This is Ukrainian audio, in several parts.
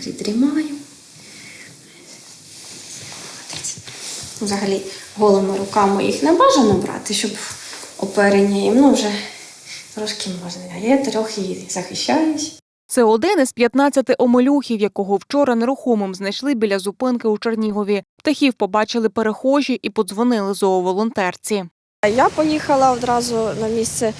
Передрімаю. Взагалі голими руками їх не бажано брати, щоб оперення їм ну, вже трошки можна. А я трохи і захищаюсь. Це один із 15 омелюхів, якого вчора нерухомим знайшли біля зупинки у Чернігові. Птахів побачили перехожі і подзвонили зооволонтерці. Я поїхала одразу на місце,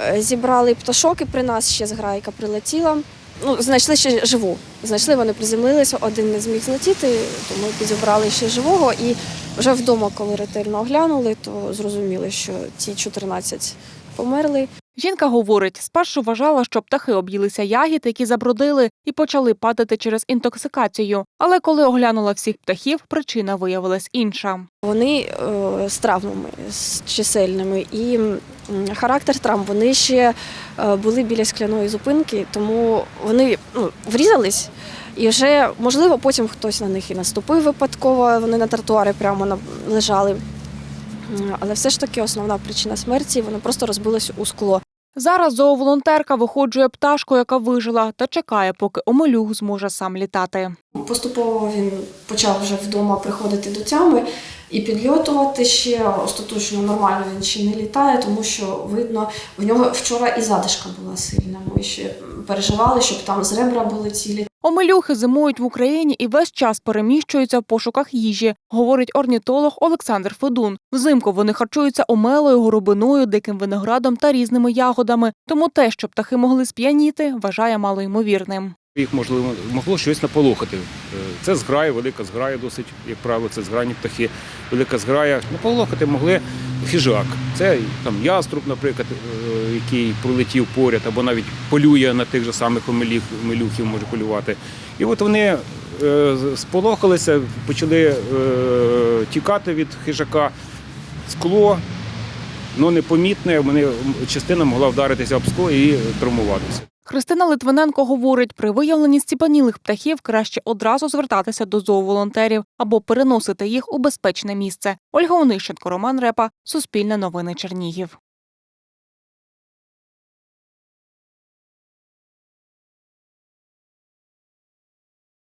е, зібрали пташок і при нас ще зграйка прилетіла. Ну, знайшли ще живу. Знайшли, вони приземлилися, один не зміг злетіти, тому підібрали ще живого. І вже вдома, коли ретельно оглянули, то зрозуміли, що ці 14 померли. Жінка говорить, спершу вважала, що птахи об'їлися ягід, які забродили, і почали падати через інтоксикацію. Але коли оглянула всіх птахів, причина виявилась інша. Вони е, з травмами з чисельними, і характер травм вони ще е, були біля скляної зупинки, тому вони ну, врізались. І вже, можливо, потім хтось на них і наступив випадково, вони на тротуарі прямо на- лежали. Але все ж таки основна причина смерті вони просто розбилися у скло. Зараз зооволонтерка виходжує пташку, яка вижила, та чекає, поки омелюх зможе сам літати. Поступово він почав вже вдома приходити до тями і підльотувати ще остаточно нормально він ще не літає, тому що видно, в нього вчора і задишка була сильна. Ми ще переживали, щоб там з ребра були цілі. Омелюхи зимують в Україні і весь час переміщуються в пошуках їжі, говорить орнітолог Олександр Федун. Взимку вони харчуються омелою, горобиною, диким виноградом та різними ягодами. Тому те, що птахи могли сп'яніти, вважає малоймовірним. Їх можливо могло щось наполохати. Е, Це зграя, велика зграя, досить, як правило, це зграйні птахи. Велика зграя. Наполохати могли хижак. Це там яструб, наприклад, е, який пролетів поряд, або навіть полює на тих же самих омеліх, омелюхів, може полювати. І от вони е, сполохалися, почали тікати від хижака. Скло, ну непомітне, вони, частина могла вдаритися об скло і травмуватися. Христина Литвиненко говорить, при виявленні стіпанілих птахів краще одразу звертатися до зооволонтерів або переносити їх у безпечне місце. Ольга Онищенко, Роман Репа, Суспільне новини Чернігів.